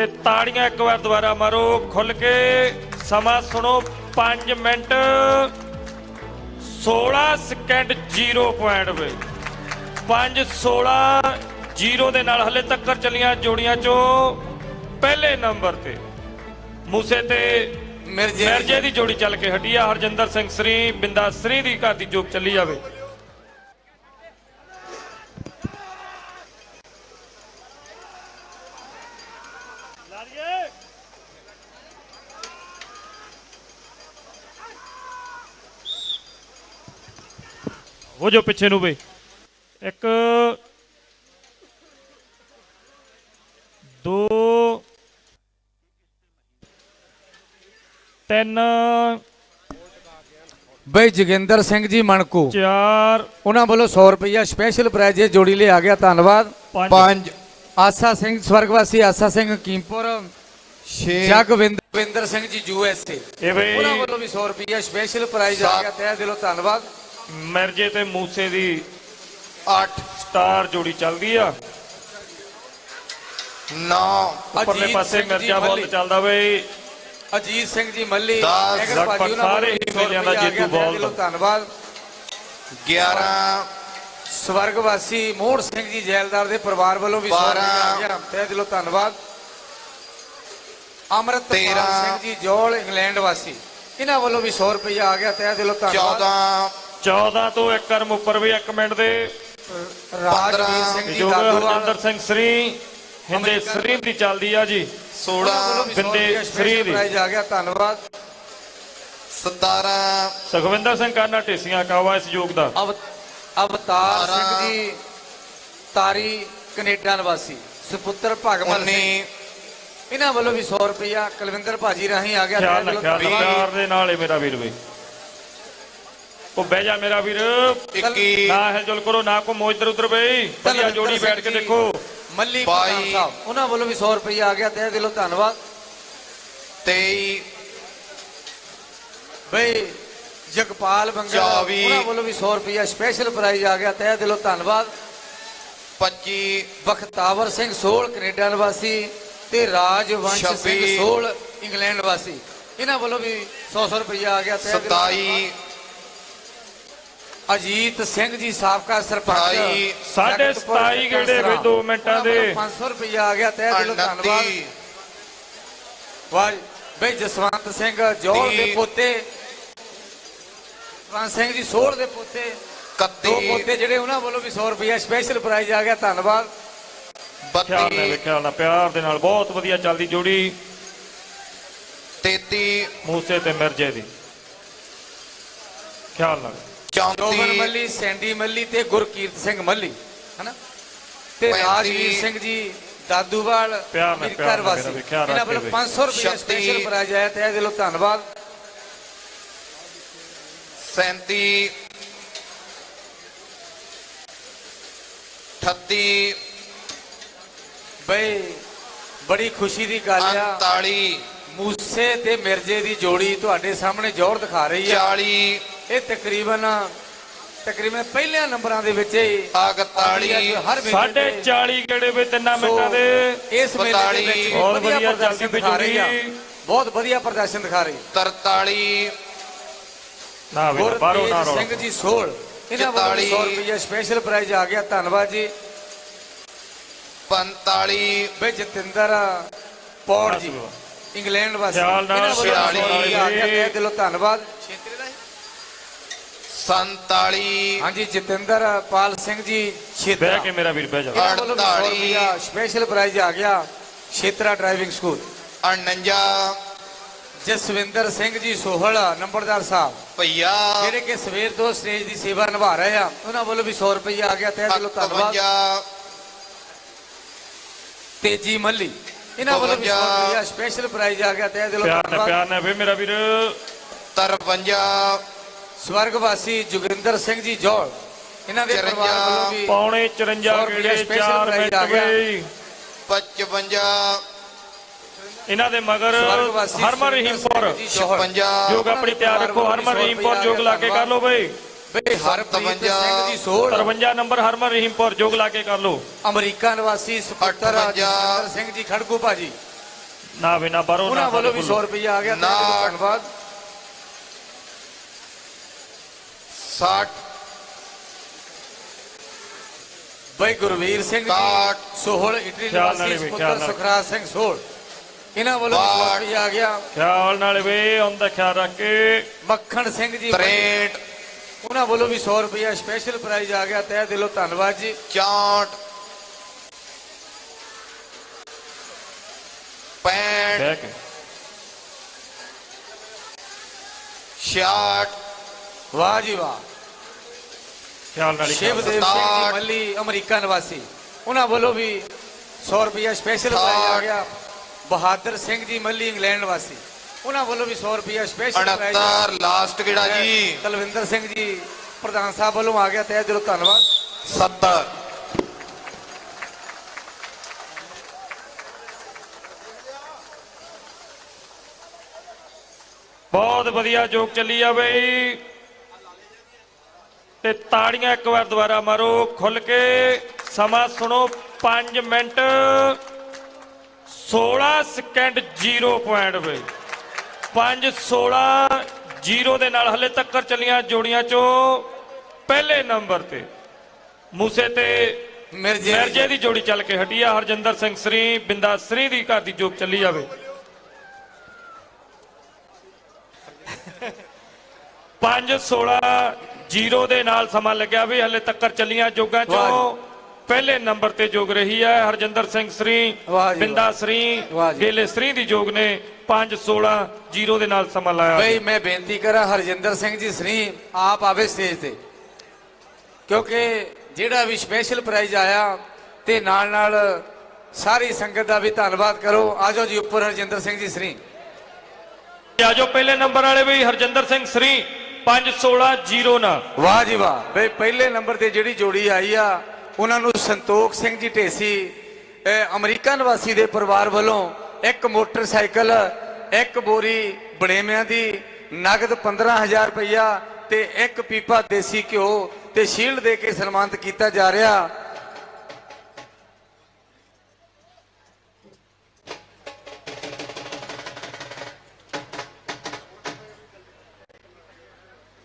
ਤੇ ਤਾੜੀਆਂ ਇੱਕ ਵਾਰ ਦੁਬਾਰਾ ਮਾਰੋ ਖੁੱਲ ਕੇ ਸਮਾਂ ਸੁਣੋ 5 ਮਿੰਟ। 16 ਸਕਿੰਟ 0 ਪੁਆਇੰਟ ਵੇ। 5 16 0 ਦੇ ਨਾਲ ਹਲੇ ਤੱਕ ਚੱਲੀਆਂ ਜੋੜੀਆਂ ਚੋਂ ਪਹਿਲੇ ਨੰਬਰ ਤੇ। ਮੂਸੇ ਤੇ ਮਿਰਜੇ ਮਿਰਜੇ ਦੀ ਜੋੜੀ ਚੱਲ ਕੇ ਹਟੀ ਆ ਹਰਜਿੰਦਰ ਸਿੰਘ ਸ੍ਰੀ ਬਿੰਦਾ ਸ੍ਰੀ ਦੀ ਘਰ ਦੀ ਜੋਗ ਚੱਲੀ ਜਾਵੇ। ਹੋ ਜੋ ਪਿੱਛੇ ਨੂੰ ਬਈ। ਇੱਕ ਦੋ ਤਿੰਨ ਬਈ ਜੋਗਿੰਦਰ ਸਿੰਘ ਜੀ ਮਣਕੂ। ਚਾਰ। ਉਹਨਾਂ ਵੱਲੋਂ 100 ਰੁਪਇਆ ਸਪੈਸ਼ਲ ਪ੍ਰਾਈਜ਼ ਇਹ ਜੋੜੀ ਲਈ ਆ ਗਿਆ ਧੰਨਵਾਦ। ਪੰਜ। ਆਸਾ ਸਿੰਘ ਸਵਰਗਵਾਸੀ ਆਸਾ ਸਿੰਘ ਕੀਮਪੁਰ 6 ਜਗਵਿੰਦਰ ਸਿੰਘ ਜੀ ਯੂਐਸਏ ਇਹ ਬਈ ਉਹਨਾਂ ਵੱਲੋਂ ਵੀ 100 ਰੁਪਇਆ ਸਪੈਸ਼ਲ ਪ੍ਰਾਈਜ਼ ਆ ਗਿਆ ਤਹਿ ਦਿਲੋਂ ਧੰਨਵਾਦ। ਮਿਰਜੇ ਤੇ ਮੂਸੇ ਦੀ 8 ਸਟਾਰ ਜੋੜੀ ਚੱਲਦੀ ਆ। 9 ਉੱਪਰਲੇ ਅਜੀਤ ਪਾਸੇ ਸਿੰਘ ਜੀ ਮਿਰਜਾ ਮੱਲੀ। ਬਹੁਤ ਚੱਲਦਾ ਬਈ। ਅਜੀਤ ਸਿੰਘ ਜੀ ਮੱਲੀ। ਲਗਭਗ ਭਾਜੀ ਉਹਨਾਂ ਵੱਲੋਂ ਸਾਰੇ ਹੀ ਵੀ 100 ਮੇਲਿਆਂ ਦਾ ਜੇਤੂ ਬੋਲ ਦਿਲੋਂ ਧੰਨਵਾਦ। 11 ਸਵਰਗਵਾਸੀ ਮੋਹਣ ਸਿੰਘ ਜੀ ਜੈਲਦਾਰ ਦੇ ਪਰਿਵਾਰ ਵੱਲੋਂ ਵੀ 100 ਰੁਪਇਆ ਆ ਬਾਰਾਂ। ਗਿਆ। ਤਹਿ ਦਿਲੋਂ ਧੰਨਵਾਦ। ਅਮਰਤਪਾਲ ਤੇਰਾਂ। ਸਿੰਘ ਜੀ ਜੋਲ ਇੰਗਲੈਂਡ ਵਾਸੀ। ਇਹਨਾਂ ਵੱਲੋਂ ਵੀ 100 ਰੁਪਇਆ ਆ ਗਿਆ। ਤਹਿ ਦਿਲੋਂ ਧੰਨਵਾਦ। 14 14 ਤੋਂ ਇੱਕ ਕਰਮ ਉੱਪਰ ਵੀ 1 ਮਿੰਟ ਦੇ। ਰਾਜਵੀਰ ਸਿੰਘ ਜੀ ਜੋ ਦਾਦੂਵਾਲ। ਹਰਜਿੰਦਰ ਸਿੰਘ ਸ੍ਰੀ ਹਿੰਦੇ ਸ੍ਰੀ ਦੀ ਚੱਲਦੀ ਆ ਜੀ। 16 ਬਿੰਦੇ ਸ੍ਰੀ ਦੀ। ਪ੍ਰਾਈਜ਼ ਆ ਗਿਆ। ਧੰਨਵਾਦ। 17 ਸੁਖਵਿੰਦਰ ਸਿੰਘ ਕਾਨਾ ਢੇਸੀਆਂ ਕਾਵਾ ਇਸ ਯੋਗ ਦਾ? ਅਵਤਾਰ ਸਿੰਘ। ਜੀ ਤਾਰੀ ਕੈਨੇਡਾ ਨਿਵਾਸੀ ਸੁਪੁੱਤਰ ਭਗਮਨ 19 ਸਿੰਘ। ਇਹਨਾਂ ਵੱਲੋਂ ਵੀ 100 ਰੁਪਇਆ ਕੁਲਵਿੰਦਰ ਭਾਜੀ ਰਾਹੀਂ ਆ ਗਿਆ। ਖਿਆਲ। ਪਿਆਰ ਦੇ ਨਾਲ ਏ ਮੇਰਾ ਵੀਰ ਬਈ ਉਹ ਬਹਿ ਜਾ ਮੇਰਾ ਵੀਰ। 21 ਨਾ ਹਿਲਜੁਲ ਕਰੋ ਨਾ ਕੋ ਮੋਜ ਇਧਰ ਉਧਰ ਬਈ। ਵਧੀਆ ਜੋੜੀ ਬੈਠ ਕੇ ਦੇਖੋ। ਮੱਲੀ। ਪ੍ਰਧਾਨ ਸਾਹਿਬ ਉਹਨਾਂ ਵੱਲੋਂ ਵੀ 100 ਰੁਪਇਆ ਆ ਗਿਆ ਤਹਿ ਦਿਲੋਂ ਧੰਨਵਾਦ। 23 ਬਈ ਜਗਪਾਲ ਬੰਗਲ ਚੌਵੀ। ਉਹਨਾਂ ਵੱਲੋਂ ਵੀ 100 ਰੁਪਇਆ ਸਪੈਸ਼ਲ ਪ੍ਰਾਈਜ਼ ਆ ਗਿਆ ਤਹਿ ਦਿਲੋਂ ਧੰਨਵਾਦ 25 ਬਖਤਾਵਰ ਸਿੰਘ ਸੋਲ ਕੈਨੇਡਾ ਨਿਵਾਸੀ ਤੇ ਰਾਜਵੰਸ਼ ਸਿੰਘ। ਸੋਲ ਇੰਗਲੈਂਡ ਵਾਸੀ ਇਹਨਾਂ ਵੱਲੋਂ ਵੀ 100 100 ਰੁਪਇਆ ਆ ਗਿਆ ਤਹਿ ਦਿਲੋਂ 27 ਅਜੀਤ ਸਿੰਘ ਜੀ ਸਾਬਕਾ ਸਰਪੰਚ ਅਠਾਈ, ਸਾਢੇ ਜਗਤਪੁਰ 27 ਗੇੜੇ। ਵੇ ਦੋ ਮਿੰਟਾਂ ਦੇ। ਉਹਨਾਂ ਵੱਲੋਂ 500 ਰੁਪਇਆ ਆ ਗਿਆ ਤਹਿ ਦਿਲੋਂ ਧੰਨਵਾਦ 29 ਵਾਹ ਬਈ ਜਸਵੰਤ ਸਿੰਘ ਜੋਲ ਦੇ। ਪੋਤੇ ਜਸਵੰਤ ਸਿੰਘ ਜੀ ਸੋਲ ਦੇ ਪੋਤੇ। ਦੋ 31 ਪੋਤੇ ਜਿਹੜੇ ਉਹਨਾਂ ਵੱਲੋਂ ਵੀ 100 ਰੁਪਇਆ ਸਪੈਸ਼ਲ ਪ੍ਰਾਈਜ਼ ਆ ਗਿਆ ਧੰਨਵਾਦ। ਖਿਆਲ ਨਾਲ 32 ਵੇ, ਖਿਆਲ ਨਾਲ ਪਿਆਰ ਦੇ ਨਾਲ ਬਹੁਤ ਵਧੀਆ ਚੱਲਦੀ ਜੋੜੀ। 33 ਮੂਸੇ ਤੇ ਮਿਰਜੇ ਦੀ। ਖਿਆਲ ਨਾਲ। ਜੋਬਨ 34 ਮੱਲੀ ਸੈਂਡੀ ਮੱਲੀ ਤੇ ਗੁਰਕੀਰਤ ਸਿੰਘ ਮੱਲੀ ਹਨਾ? ਤੇ ਪੈਂਤੀ। ਰਾਜਵੀਰ ਸਿੰਘ ਜੀ ਦਾਦੂਵਾਲ ਪਿਆਰ ਨਾਲ, ਪਿਆਰ ਨਾਲ ਵਾਸੀ। ਮੇਰਾ ਇਹਨਾਂ ਰੱਖ ਵੱਲੋਂ ਕੇ 500 ਰੁਪਇਆ ਛੱਤੀ। ਸਪੈਸ਼ਲ ਪ੍ਰਾਈਜ਼ ਆਇਆ ਤੇ ਦਿਲੋਂ ਧੰਨਵਾਦ। 37 38 ਬਈ ਬੜੀ ਖੁਸ਼ੀ ਦੀ ਗੱਲ ਆ। 39 ਮੂਸੇ ਤੇ ਮਿਰਜੇ ਦੀ ਜੋੜੀ ਤੁਹਾਡੇ ਸਾਹਮਣੇ ਜ਼ੋਰ ਦਿਖਾ ਰਹੀ ਆ। 40 ਇਹ ਤਕਰੀਬਨ ਤਕਰੀਬਨ ਪਹਿਲਿਆਂ ਨੰਬਰਾਂ ਦੇ ਵਿੱਚ ਹੀ 41 ਹਰ ਮੇਲੇ ਸਾਢੇ ਤੇ। 40 ਗੇੜੇ ਵੇ ਤਿੰਨਾਂ ਮਿੰਟਾਂ ਦੇ ਇਸ ਮੇਲੇ ਦੇ ਵਿੱਚ ਵੀ ਬਹੁਤ ਵਧੀਆ ਪ੍ਰਦਰਸ਼ਨ ਦਿਖਾ ਰਹੀ ਆ। ਬਹੁਤ ਵਧੀਆ ਪ੍ਰਦਰਸ਼ਨ ਦਿਖਾ ਰਹੀ। 43 ਨਾ ਵੇ ਬਾਹਰੋਂ ਨਾ ਰੋਣਾ ਸਿੰਘ ਜੀ ਸੋਲ ਇਹਨਾਂ ਵੱਲੋਂ 100 ਚੁਤਾਲੀ। ਰੁਪਏ ਸਪੈਸ਼ਲ ਪ੍ਰਾਈਜ਼ ਆ ਗਿਆ ਧੰਨਵਾਦ ਜੀ। 45 ਬਈ ਜਤਿੰਦਰ ਪੌੜ ਜੀ ਇੰਗਲੈਂਡ ਵਾਸੀ। ਖਿਆਲ ਨਾਲ ਇਹਨਾਂ ਵੱਲੋਂ 100 ਰੁਪਏ ਆ ਗਿਆ ਛਿਆਲੀ। ਤਹਿ ਦਿਲੋਂ ਧੰਨਵਾਦ। 47 ਹਾਂਜੀ ਜਤਿੰਦਰ ਪਾਲ ਸਿੰਘ ਜੀ ਛੇਤਰਾ। ਬਹਿ ਕੇ ਮੇਰਾ ਵੀਰ ਬਹਿ ਜਾ। ਇਹਨਾਂ ਵੱਲੋਂ ਵੀ 100 ਅੜਤਾਲੀ। ਰੁਪਇਆ ਸਪੈਸ਼ਲ ਪ੍ਰਾਈਜ਼ ਆ ਗਿਆ ਛੇਤਰਾ ਡਰਾਈਵਿੰਗ ਸਕੂਲ 49 ਜਸਵਿੰਦਰ ਸਿੰਘ ਜੀ ਸੋਹਲ ਨੰਬਰਦਾਰ ਸਾਹਿਬ। ਭਈਆ। ਜਿਹੜੇ ਕਿ ਸਵੇਰ ਤੋਂ ਸਟੇਜ ਦੀ ਸੇਵਾ ਨਿਭਾ ਰਹੇ ਆ ਉਹਨਾਂ ਵੱਲੋਂ ਵੀ 100 ਰੁਪਏ ਆ ਗਿਆ ਤਹਿ ਦਿਲੋਂ ਧੰਨਵਾਦ। 51 ਤੇਜੀ ਮੱਲੀ। ਇਹਨਾਂ ਵੱਲੋਂ ਵੀ 100 ਬਵੰਜਾ। ਰੁਪਏ ਸਪੈਸ਼ਲ ਪ੍ਰਾਈਜ਼ ਆ ਗਿਆ ਤਹਿ ਦਿਲੋਂ ਧੰਨਵਾਦ। ਪਿਆਰ ਨਾਲ ਵੇ ਮੇਰਾ ਵੀਰ। 53 ਸਵਰਗਵਾਸੀ ਜੋਗਿੰਦਰ ਸਿੰਘ ਜੀ ਜੋਲ ਇਹਨਾਂ ਦੇ। ਪਰਿਵਾਰ ਵੱਲੋਂ ਵੀ ਪੌਣੇ 54 ਸੌ ਰੁਪਇਆ ਗੇੜੇ special 4 prize ਮਿੰਟ। ਵੇ 55 ਇਹਨਾਂ ਦੇ ਮਗਰ ਹਰਮਨ ਰਹੀਮਪੁਰ ਸਿੰਘ ਜੀ ਜੋਹਲ। 56 ਜੋਗ ਆਪਣੀ ਤਿਆਰ ਰੱਖੋ ਹਰਮਨ ਰਹੀਮਪੁਰ ਜੋਗ ਲਾ ਕੇ ਕਰ ਲਓ ਬਈ ਬਈ ਹਰਪ੍ਰੀਤ। ਸਿੰਘ ਜੀ ਸੋਲ 53 ਨੰਬਰ ਹਰਮਨ ਰਹੀਮਪੁਰ ਜੋਗ ਲਾ ਕੇ ਕਰ ਲਓ ਅਮਰੀਕਾ ਨਿਵਾਸੀ ਸੁਪੁੱਤਰ ਅਠਵੰਜਾ। ਜਸਵਿੰਦਰ ਸਿੰਘ ਜੀ ਖੜਕੂ ਭਾਜੀ ਨਾ ਵੀ ਨਾ ਬਾਹਰੋਂ ਉਹਨਾਂ ਨਾ ਵੱਲੋਂ ਵੀ 100 ਸਾਡੇ ਰੁਪਇਆ ਆ ਗਿਆ। ਧੰਨਵਾਦ 60 ਬਈ ਗੁਰਵੀਰ ਸਿੰਘ ਜੀ ਕਾਟ। ਸੋਹਲ ਇਟਲੀ ਨਿਵਾਸੀ। ਸੁਖਰਾਜ ਸਿੰਘ ਸੋਹਲ ਇਹਨਾਂ ਵੱਲੋਂ ਵੀ 100 ਬਾਟ। ਰੁਪਇਆ ਆ ਗਿਆ ਖਿਆਲ ਨਾਲ ਵੇ ਉਹਦਾ ਖਿਆਲ ਰੱਖ ਕੇ। ਮੱਖਣ ਸਿੰਘ ਜੀ 63 ਉਹਨਾਂ ਵੱਲੋਂ ਵੀ 100 ਰੁਪਇਆ ਸਪੈਸ਼ਲ ਪ੍ਰਾਈਜ਼ ਆ ਗਿਆ। ਤਹਿ ਦਿਲੋਂ ਧੰਨਵਾਦ ਜੀ। 64 65 ਬਹਿ ਕੇ। 66 ਵਾਹ ਜੀ ਵਾਹ। ਖਿਆਲ ਨਾਲ ਹੀ ਖਿਆਲ ਸ਼ਿਵਦੇਵ ਸਿੰਘ ਜੀ ਸਤਾਹਠ। ਮੱਲੀ ਅਮਰੀਕਾ ਨਿਵਾਸੀ। ਉਹਨਾਂ ਵੱਲੋਂ ਵੀ 100 ਰੁਪਇਆ ਸਪੈਸ਼ਲ ਪ੍ਰਾਈਜ਼ ਆ। ਗਿਆ। ਬਹਾਦਰ ਸਿੰਘ ਜੀ ਮੱਲੀ ਇੰਗਲੈਂਡ ਨਿਵਾਸੀ ਉਹਨਾਂ ਵੱਲੋਂ ਵੀ 100 ਰੁਪਇਆ ਸਪੈਸ਼ਲ ਪ੍ਰਾਈਜ਼ 69 ਲਾਸਟ ਕਿਹੜਾ ਜੀ? ਤਲਵਿੰਦਰ ਸਿੰਘ ਜੀ ਪ੍ਰਧਾਨ ਸਾਹਿਬ ਵੱਲੋਂ ਆ ਗਿਆ ਤਹਿ ਦਿਲੋਂ ਧੰਨਵਾਦ। 70 ਬਹੁਤ ਵਧੀਆ ਜੋਕ ਚੱਲੀ ਜਾਵੇ ਜੀ। ਤੇ ਤਾੜੀਆਂ ਇੱਕ ਵਾਰ ਦੁਬਾਰਾ ਮਾਰੋ ਖੁੱਲ ਕੇ ਸਮਾਂ ਸੁਣੋ 5 ਮਿੰਟ। 16 ਸਕਿੰਟ 0 ਪੁਆਇੰਟ ਵੇ 5 16 0 ਦੇ ਨਾਲ ਹਲੇ ਤੱਕ ਚੱਲੀਆਂ ਜੋੜੀਆਂ ਚੋਂ ਪਹਿਲੇ ਨੰਬਰ ਤੇ। ਮੂਸੇ ਤੇ ਮਿਰਜੇ ਦੀ ਜੋੜੀ ਚੱਲ ਕੇ ਹਟੀ ਆ। ਹਰਜਿੰਦਰ ਸਿੰਘ ਸ੍ਰੀ ਬਿੰਦਾ ਸ੍ਰੀ ਦੀ ਘਰ ਦੀ ਜੋਕ ਚੱਲੀ ਜਾਵੇ। ਪੰਜ 16 0 ਦੇ ਨਾਲ ਸਮਾਂ ਲੱਗਿਆ ਵੀ ਹਲੇ ਤੱਕ ਚੱਲੀਆਂ ਜੋਗਾਂ ਚੋਂ। ਪਹਿਲੇ ਨੰਬਰ ਤੇ ਜੋਗ ਰਹੀ ਹੈ ਹਰਜਿੰਦਰ ਸਿੰਘ ਸ੍ਰੀ ਬਿੰਦਾ। ਸ੍ਰੀ। ਗੇਲੇ ਸ੍ਰੀ ਦੀ ਜੋਗ ਨੇ 5 16 0 ਦੇ ਨਾਲ ਸਮਾਂ ਲਾਇਆ ਬਈ ਮੈਂ ਬੇਨਤੀ ਕਰਾਂ ਹਰਜਿੰਦਰ ਸਿੰਘ ਜੀ ਸ੍ਰੀ ਆਪ ਆਵੇ ਸਟੇਜ ਤੇ। ਕਿਉਂਕਿ ਜਿਹੜਾ ਵੀ ਸਪੈਸ਼ਲ ਪ੍ਰਾਈਜ਼ ਆਇਆ ਤੇ ਨਾਲ ਨਾਲ ਸਾਰੀ ਸੰਗਤ ਦਾ ਵੀ ਧੰਨਵਾਦ ਕਰੋ। ਆਜੋ ਜੀ ਉੱਪਰ ਹਰਜਿੰਦਰ ਸਿੰਘ ਜੀ ਸ੍ਰੀ। ਆਜੋ ਪਹਿਲੇ ਨੰਬਰ ਵਾਲੇ ਵੀ ਹਰਜਿੰਦਰ ਸਿੰਘ ਸ੍ਰੀ 5 16 0 ਨਾਲ। ਵਾਹ ਜੀ ਵਾਹ। ਬਈ ਪਹਿਲੇ ਨੰਬਰ ਤੇ ਜਿਹੜੀ ਜੋੜੀ ਆਈ ਆ ਉਹਨਾਂ ਨੂੰ ਸੰਤੋਖ ਸਿੰਘ ਜੀ ਢੇਸੀ ਅਮਰੀਕਾ ਨਿਵਾਸੀ ਦੇ ਪਰਿਵਾਰ ਵੱਲੋਂ ਇੱਕ ਮੋਟਰਸਾਈਕਲ, ਇੱਕ ਬੋਰੀ ਬੜੇਮਿਆਂ ਦੀ ਨਗਦ 15000 ਰੁਪਇਆ ਤੇ ਇੱਕ ਪੀਪਾ ਦੇਸੀ ਘਿਓ ਤੇ ਸ਼ੀਲਡ ਦੇ ਕੇ ਸਨਮਾਨਿਤ ਕੀਤਾ ਜਾ ਰਿਹਾ।